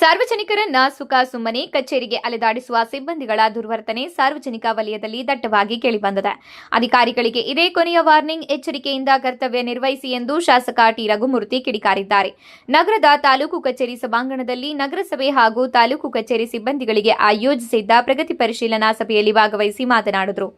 ಸಾರ್ವಜನಿಕರನ್ನ ಸುಖ ಸುಮ್ಮನೆ, ಕಚೇರಿಗೆ ಅಲೆದಾಡಿಸುವ ಸಿಬ್ಬಂದಿಗಳ ದುರ್ವರ್ತನೆ ಸಾರ್ವಜನಿಕ ವಲಯದಲ್ಲಿ ದಟ್ಟವಾಗಿ ಕೇಳಿಬಂದಿದೆ. ಅಧಿಕಾರಿಗಳಿಗೆ ಇದೇ ಕೊನೆಯ ವಾರ್ನಿಂಗ್, ಎಚ್ಚರಿಕೆಯಿಂದ ಕರ್ತವ್ಯ ನಿರ್ವಹಿಸಿ ಎಂದು ಶಾಸಕ ಟಿ. ರಘುಮೂರ್ತಿ ಕಿಡಿಕಾರಿದ್ದಾರೆ. ನಗರದ ತಾಲೂಕು ಕಚೇರಿ ಸಭಾಂಗಣದಲ್ಲಿ ನಗರಸಭೆ ಹಾಗೂ ತಾಲೂಕು ಕಚೇರಿ ಸಿಬ್ಬಂದಿಗಳಿಗೆ ಆಯೋಜಿಸಿದ್ದ ಪ್ರಗತಿ ಪರಿಶೀಲನಾ ಸಭೆಯಲ್ಲಿ ಭಾಗವಹಿಸಿ ಮಾತನಾಡಿದರು.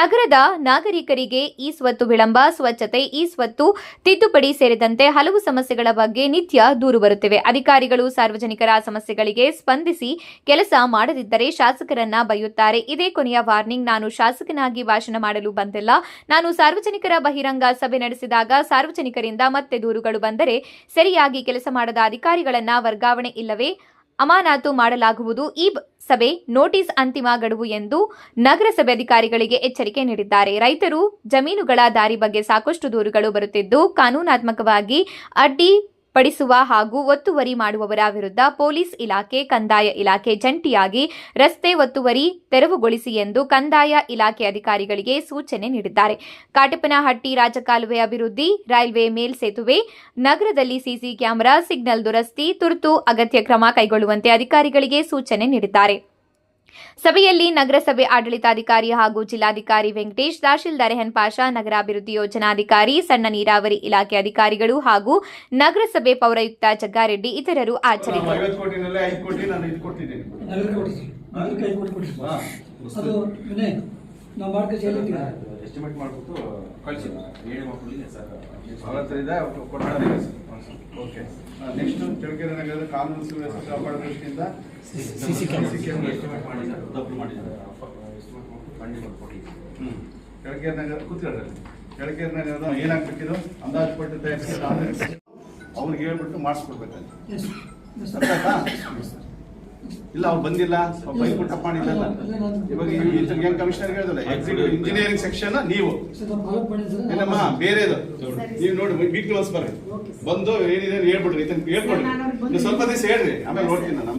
ನಗರದ ನಾಗರಿಕರಿಗೆ ಈ ಸ್ವತ್ತು ವಿಳಂಬ, ಸ್ವಚ್ಛತೆ, ಈ ಸ್ವತ್ತು ತಿದ್ದುಪಡಿ ಸೇರಿದಂತೆ ಹಲವು ಸಮಸ್ಯೆಗಳ ಬಗ್ಗೆ ನಿತ್ಯ ದೂರು ಬರುತ್ತಿವೆ. ಅಧಿಕಾರಿಗಳು ಸಾರ್ವಜನಿಕರ ಸಮಸ್ಯೆಗಳಿಗೆ ಸ್ಪಂದಿಸಿ ಕೆಲಸ ಮಾಡದಿದ್ದರೆ ಶಾಸಕರನ್ನ ಬೈಯುತ್ತಾರೆ. ಇದೇ ಕೊನೆಯ ವಾರ್ನಿಂಗ್. ನಾನು ಶಾಸಕನಾಗಿ ಭಾಷಣ ಮಾಡಲು ಬಂದಿಲ್ಲ. ನಾನು ಸಾರ್ವಜನಿಕರ ಬಹಿರಂಗ ಸಭೆ ನಡೆಸಿದಾಗ ಸಾರ್ವಜನಿಕರಿಂದ ಮತ್ತೆ ದೂರುಗಳು ಬಂದರೆ ಸರಿಯಾಗಿ ಕೆಲಸ ಮಾಡದ ಅಧಿಕಾರಿಗಳನ್ನ ವರ್ಗಾವಣೆ ಇಲ್ಲವೇ? ಅಮಾನಾತು ಮಾಡಲಾಗುವುದು. ಈ ಸಭೆ ನೋಟಿಸ್ ಅಂತಿಮ ಗಡುವು ಎಂದು ನಗರಸಭೆ ಅಧಿಕಾರಿಗಳಿಗೆ ಎಚ್ಚರಿಕೆ ನೀಡಿದ್ದಾರೆ. ರೈತರು ಜಮೀನುಗಳ ದಾರಿ ಬಗ್ಗೆ ಸಾಕಷ್ಟು ದೂರುಗಳು ಬರುತ್ತಿದ್ದು, ಕಾನೂನಾತ್ಮಕವಾಗಿ ಅಡ್ಡಿ ಪಡಿಸುವ ಹಾಗೂ ಒತ್ತುವರಿ ಮಾಡುವವರ ವಿರುದ್ಧ ಪೊಲೀಸ್ ಇಲಾಖೆ, ಕಂದಾಯ ಇಲಾಖೆ ಜಂಟಿಯಾಗಿ ರಸ್ತೆ ಒತ್ತುವರಿ ತೆರವುಗೊಳಿಸಿ ಎಂದು ಕಂದಾಯ ಇಲಾಖೆ ಅಧಿಕಾರಿಗಳಿಗೆ ಸೂಚನೆ ನೀಡಿದ್ದಾರೆ. ಕಾಟಪನಹಟ್ಟಿ ರಾಜಕಾಲುವೆ ಅಭಿವೃದ್ಧಿ, ರೈಲ್ವೆ ಮೇಲ್ಸೇತುವೆ ನಗರದಲ್ಲಿ ಸಿಸಿ ಕ್ಯಾಮೆರಾ, ಸಿಗ್ನಲ್ ದುರಸ್ತಿ, ತುರ್ತು ಅಗತ್ಯ ಕ್ರಮ ಕೈಗೊಳ್ಳುವಂತೆ ಅಧಿಕಾರಿಗಳಿಗೆ ಸೂಚನೆ ನೀಡಿದ್ದಾರೆ. ಸಭೆಯಲ್ಲಿ ನಗರಸಭೆ ಆಡಳಿತಾಧಿಕಾರಿ ಹಾಗೂ ಜಿಲ್ಲಾಧಿಕಾರಿ ವೆಂಕಟೇಶ್ ತಹಶೀಲ್ದಾರ್ ಹೆನ್ ಪಾಷಾ ನಗರಾಭಿವೃದ್ಧಿ ಯೋಜನಾಧಿಕಾರಿ ಸಣ್ಣ ನೀರಾವರಿ ಇಲಾಖೆ ಅಧಿಕಾರಿಗಳು ಹಾಗೂ ನಗರಸಭೆ ಪೌರಾಯುಕ್ತ ಜಗ್ಗಾರೆಡ್ಡಿ ಇತರರು ಹಾಜರಿದ್ದರು ಎಸ್ಟಿಮೇಟ್ ಮಾಡ್ಬಿಟ್ಟು ಕಳಿಸಿ ಹೇಳಿ ಮಕ್ಕಳಿಗೆ ಸರ್ ಅವ್ರ ಹತ್ರ ಇದೆ ಕೊಡ್ತಾರೆ ಓಕೆ. ನೆಕ್ಸ್ಟ್ ಚಳ್ಳಕೆರೆ ನಗರದ ಕಾನೂನು ಸುವ್ಯವಸ್ಥೆ ಕಾಪಾಡೋ ದೃಷ್ಟಿಯಿಂದ camera. CC camera. ಎಸ್ಟಿಮೇಟ್ ಮಾಡಿದ್ದಾರೆ. ತಪ್ಪು ಮಾಡಿದ್ದಾರೆ. ಎಸ್ಟಿಮೇಟ್ ಮಾಡ್ಬಿಟ್ಟು ಫಂಡಿಂಗ್ ಕೊಟ್ಟಿದ್ದೀವಿ ಹ್ಞೂ ಚಳ್ಳಕೆರೆ ನಗರ ಕೂತ್ಕೊಳ್ಳಿ ಚಳ್ಳಕೆರೆ ನಗರದ ಏನಾಗ್ಬೇಕಿದು ಅಂದಾಜು ಪಟ್ಟು ತಯಾರಿಸಿದ ಅವ್ರಿಗೆ ಹೇಳ್ಬಿಟ್ಟು ಮಾಡಿಸ್ಕೊಡ್ಬೇಕಾಗಿ ಆಯ್ತಾ? ಇಲ್ಲ ಅವ್ರು ಬಂದಿಲ್ಲ ಪುಟ್ಟಪ್ಪ ಮಾಡಿಲ್ಲ ಇವಾಗ ಈ ಕಮಿಷನರ್ ಹೇಳಿದಲ್ಲ ಇಂಜಿನಿಯರಿಂಗ್ ಸೆಕ್ಷನ್ ನೀವು. ಏನಮ್ಮ ಬೇರೆದು. ನೀವು ನೋಡಿ ವೀಕ್ ಬರ್ರಿ. ಬಂದು ಏನಿದೆ ಹೇಳ್ಬಿಡ್ರಿ ಹೇಳ್ಬಿಡ್ರಿ ಹೇಳ್ಕೊಡ್ರಿ. ನೀವು ಸ್ವಲ್ಪ ದಿವಸ ಹೇಳ್ರಿ ಆಮೇಲೆ ನೋಡ್ತೀನಿ ನಾನು.